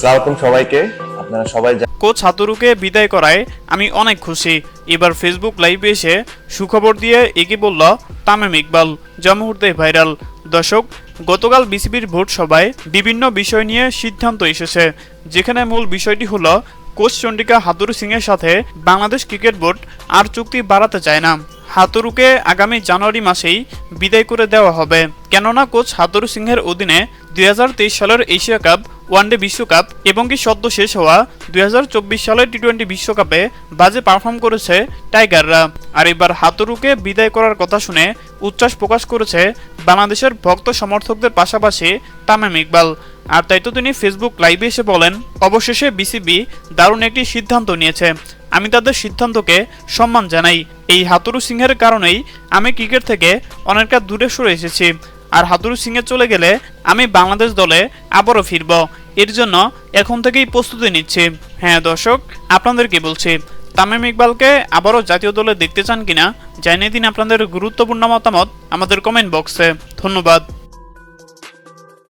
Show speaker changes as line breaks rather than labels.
সালামালাইকুম সবাইকে, আপনারা সবাই
কোচ হাতুরুকে বিদায় করায় আমি অনেক খুশি। এবার ফেসবুক লাইভে এসে সুখবর দিয়ে এগিয়ে বলল তামিম ইকবাল ভাইরাল দর্শক, গতকাল বিসিবির ভোট সভায় বিভিন্ন বিষয় নিয়ে সিদ্ধান্ত এসেছে, যেখানে মূল বিষয়টি হলো কোচ চন্ডিকা হাতুরু সিংয়ের সাথে বাংলাদেশ ক্রিকেট বোর্ড আর চুক্তি বাড়াতে চায় না। হাতুরুকে আগামী জানুয়ারি মাসেই বিদায় করে দেওয়া হবে। কেননা কোচ হাতুরু সিংহের অধীনে দুই হাজার তেইশ সালের এশিয়া কাপ ওয়ানডে বিশ্বকাপ এবং কি সদ্য শেষ হওয়া দুই হাজার চব্বিশ সালের টি টোয়েন্টি বিশ্বকাপে বাজে পারফর্ম করেছে টাইগাররা। আর এবার হাতুরুকে বিদায় করার কথা শুনে উচ্ছ্বাস প্রকাশ করেছে বাংলাদেশের ভক্ত সমর্থকদের পাশাপাশি তামিম ইকবাল। আর তাই তো তিনি ফেসবুক লাইভে এসে বলেন, অবশেষে বিসিবি দারুণ একটি সিদ্ধান্ত নিয়েছে। আমি তাদের সিদ্ধান্তকে সম্মান জানাই। এই হাতুরু সিংহের কারণেই আমি ক্রিকেট থেকে অনেকটা দূরে সরে এসেছি। আর হাতুরু এ চলে গেলে আমি বাংলাদেশ দলে আবারও ফিরব। এর জন্য এখন থেকেই প্রস্তুতি নিচ্ছি। হ্যাঁ দর্শক, আপনাদের কি বলছি? তামিম ইকবালকে আবারও জাতীয় দলে দেখতে চান কিনা? জানিয়ে দিন আপনাদের গুরুত্বপূর্ণ মতামত আমাদের কমেন্ট বক্সে ধন্যবাদ।